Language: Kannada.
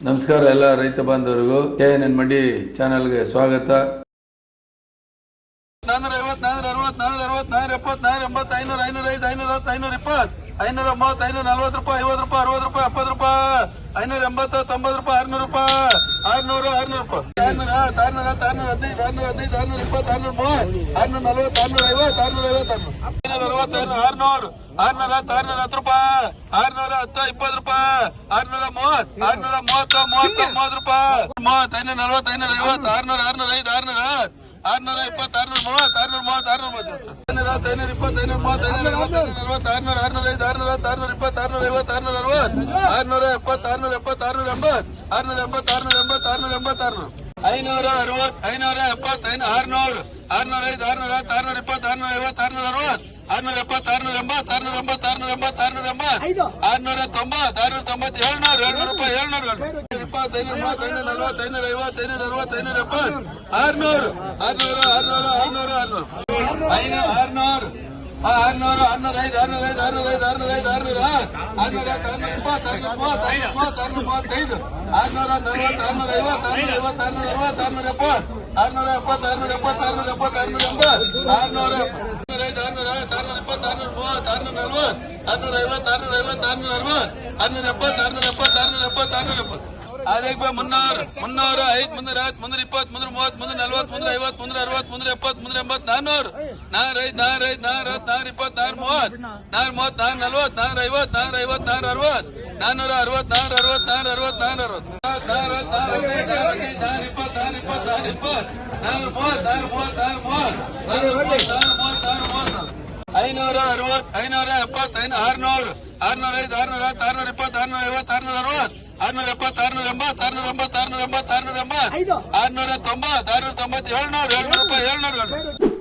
ನಮಸ್ಕಾರ ಎಲ್ಲ ರೈತ ಬಾಂಧವರಿಗೂ. ಕೆ ಎನ್ ಎನ್ ಮಂಡಿ ಚಾನೆಲ್ಗೆ ಸ್ವಾಗತ. ಐವತ್ತು ಐನೂರ ಐದು ಐನೂರ ಐನೂರ ಇಪ್ಪತ್ತು ಐನೂರ ಮೂವತ್ತು ಐನೂರ ನಲ್ವತ್ತು ರೂಪಾಯಿ ಐವತ್ತು ರೂಪಾಯಿ ಅರವತ್ತು ರೂಪಾಯಿ ಎಪ್ಪತ್ತು ರೂಪಾಯಿ ಐನೂರ ಎಂಬತ್ತು ತೊಂಬತ್ತು ರೂಪಾಯಿ ಆರ್ನೂರು ರೂಪಾಯಿ ಆರ್ನೂರು ಆರ್ನೂರು ರೂಪಾಯಿ ಆರ್ನೂರ ಹತ್ತು ಆರ್ನೂರ ಹತ್ತು ಆರ್ನೂರ ಹದಿನೈದು ಆರ್ನೂರ ಹದಿನೈದು ಆರ್ನೂರ ಇಪ್ಪತ್ತು ಆರ್ನೂರ ಮೂವತ್ತು ಆರ್ನೂರ ನಲ್ವತ್ತು ಆರ್ನೂರ ಐವತ್ತು ಆರ್ನೂರ ಐವತ್ತು ಆರ್ನೂರ ಐನೂರ ಅರವತ್ತು ಐನೂರ ಆರ್ನೂರು ಆರ್ನೂರ ಹತ್ತು ಆರ್ನೂರ ಹತ್ತು ರೂಪಾಯಿ ಆರ್ನೂರ ಹತ್ತು ಇಪ್ಪತ್ತು ರೂಪಾಯಿ ಆರ್ನೂರ ಮೂವತ್ತು ಆರ್ನೂರ ಮೂವತ್ತು ಮೂವತ್ತು ಮೂವತ್ತು ರೂಪಾಯಿ ಮೂವತ್ತು ಐನೂರ ನಲ್ವತ್ತು ಐನೂರ ಐವತ್ತು ಆರ್ನೂರ ಆರ್ನೂರ ಐದು ಆರ್ನೂರ ಹತ್ತು ಆರ್ನೂರ ಇಪ್ಪತ್ತು, ಆರ್ನೂರ ಮೂವತ್ತು ಆರ್ನೂರ ಮೂವತ್ತು ಆರ್ನೂರ ಮೂವತ್ತು ಐನೂರ ಇಪ್ಪತ್ತು ಐನೂರ ಮೂವತ್ತು ಐನೂರ ಆರ್ನೂರ ಆರ್ನೂರ ಐದು, ಆರ್ನೂರ ಆರ್ನೂರ ಇಪ್ಪತ್ತು, ಆರ್ನೂರ ಐವತ್ತು, ಆರ್ನೂರ ಅರವತ್ತು, ಆರ್ನೂರ ಎಪ್ಪತ್ತು ಆರ್ನೂರ ಎಪ್ಪತ್ತು, ಆರ್ನೂರ ಎಂಬತ್ತು ಆರ್ನೂರ ಎಂಬತ್ತು ಆರ್ನೂರ ಎಂಬತ್ತು ಆರ್ನೂರ ಎಂಬತ್ತು, ಆರ್ನೂರ. ಐನೂರ ಅರವತ್ತು, ಐನೂರ ಎಪ್ಪತ್ತು ಐನೂರ ಆರ್ನೂರು, ಆರ್ನೂರ ಐದು, ಆರ್ನೂರ ಆರ್ನೂರ ಇಪ್ಪತ್ತು, ಆರ್ನೂರ ಐವತ್ತು, ಆರ್ನೂರ ಅರವತ್ತು. ಆರ್ನೂರ ಎಪ್ಪತ್ತು ಆರ್ನೂರ ಎಂಬತ್ತು ಆರ್ನೂರ ಎಂಬತ್ತು ಆರ್ನೂರ ಎಂಬತ್ತು ಆರ್ನೂರ ಎಂಬತ್ತು ಆರ್ನೂರ ತೊಂಬತ್ತು ಆರ್ನೂರ ತೊಂಬತ್ತು ಏಳ್ನೂರು ಏಳ್ನೂರು ರೂಪಾಯಿ ಏಳ್ನೂರು. ಇಪ್ಪತ್ತು ಐನೂರ ಮೂವತ್ತು ಐನೂರ ನಲ್ವತ್ತು ಐನೂರ ಐವತ್ತು ಐನೂರ ಅರವತ್ತು ಐನೂರ ಎಪ್ಪತ್ತು. ಆರ್ನೂರು ಆರ್ನೂರು ಆರ್ನೂರು ಆರ್ನೂರು ಆರ್ನೂರು. ಐನೂರು ಆರ್ನೂರು. ಆರ್ನೂರು. ಆರ್ನೂರ ಐದು ಆರ್ನೂರ ಐದು ಆರ್ನೂರ ಐದು ಆರ್ನೂರ ಐದು ಆರ್ನೂರ. ಆರ್ನೂರ ಆರ್ನೂರ ಇಪ್ಪತ್ತು ಆರ್ನೂರ ಮೂವತ್ತು ಆರ್ನೂರ ಮೂವತ್ತು ಆರ್ನೂರ ಮೂವತ್ತೈದು. ಆರ್ನೂರ ನಲ್ವತ್ತು ಆರ್ನೂರ ಐವತ್ತು ಆರ್ನೂರ ಐವತ್ತು ಆರ್ನೂರ ಅರವತ್ತು ಆರ್ನೂರ ಎಪ್ಪತ್ತು. ಆರ್ನೂರ ಎಪ್ಪತ್ತು ಆರ್ನೂರ ಎಪ್ಪತ್ತು ಆರ್ನೂರ ಎಪ್ಪತ್ತು ಆರ್ನೂರ ಎಂಬತ್ತು ಆರ್ನೂರ ಆರ್ನೂರ ಐದು ಆರ್ನೂರ ಐವತ್ತು ಆರ್ನೂರ ಇಪ್ಪತ್ತು ಆರ್ನೂರ ಮೂವತ್ತು ಆರ್ನೂರ ನಲ್ವತ್ತು ಆರ್ನೂರ ಐವತ್ತು ಐವತ್ತು ಐದು ಮುನ್ನೂರ ಹತ್ತು ಮುನ್ನೂರ ಇಪ್ಪತ್ತು ಮುನ್ನೂರ ಮೂವತ್ತು ಮುನ್ನೂರ ನಲ್ವತ್ತು ಮುನ್ನೂರ ಐವತ್ತು ಮುನ್ನೂರ ಅರವತ್ತು ಮುನ್ನೂರ ಎಪ್ಪತ್ತು ಮುನ್ನೂರ ಎಂಬತ್ತು ನಾನ್ನೂರು ನಾರ ಐದು ನಾರ ಐದು ನಾರ ಹತ್ತು ನಾರ ಇಪ್ಪತ್ತು ನಾರ ಮೂವತ್ತು ನಾರ ಮೂವತ್ತು ನಾರ ನಲ್ವತ್ತು ನಾರ ಐವತ್ತು ಐವತ್ತು ನಾನ್ನೂರ ಅರವತ್ತು ನಾರ ಅರವತ್ತು ನಾರ ಅರವತ್ತು ಐನೂರ ಅರವತ್ ಐನೂರ ಎಪ್ಪತ್ತೈದು ಆರ್ನೂರು ಆರ್ನೂರ ಐದು ಆರ್ನೂರ ಹತ್ತು ಆರ್ನೂರ ಇಪ್ಪತ್ತು ಆರ್ನೂರ ಐವತ್ತು ಆರ್ನೂರ ಅರವತ್ತು ಆರ್ನೂರ ಎಪ್ಪತ್ತು ಆರ್ನೂರ ಎಂಬತ್ತು ಆರ್ನೂರ ಎಂಬತ್ತು ಆರ್ನೂರ ಎಂಬತ್ತು ಆರ್ನೂರ ಎಂಬತ್ತು ಆರ್ನೂರ ತೊಂಬತ್ತು ಆರ್ನೂರ ತೊಂಬತ್ತು ಏಳ್ನೂರು ಏಳ್ನೂರು ರೂಪಾಯಿ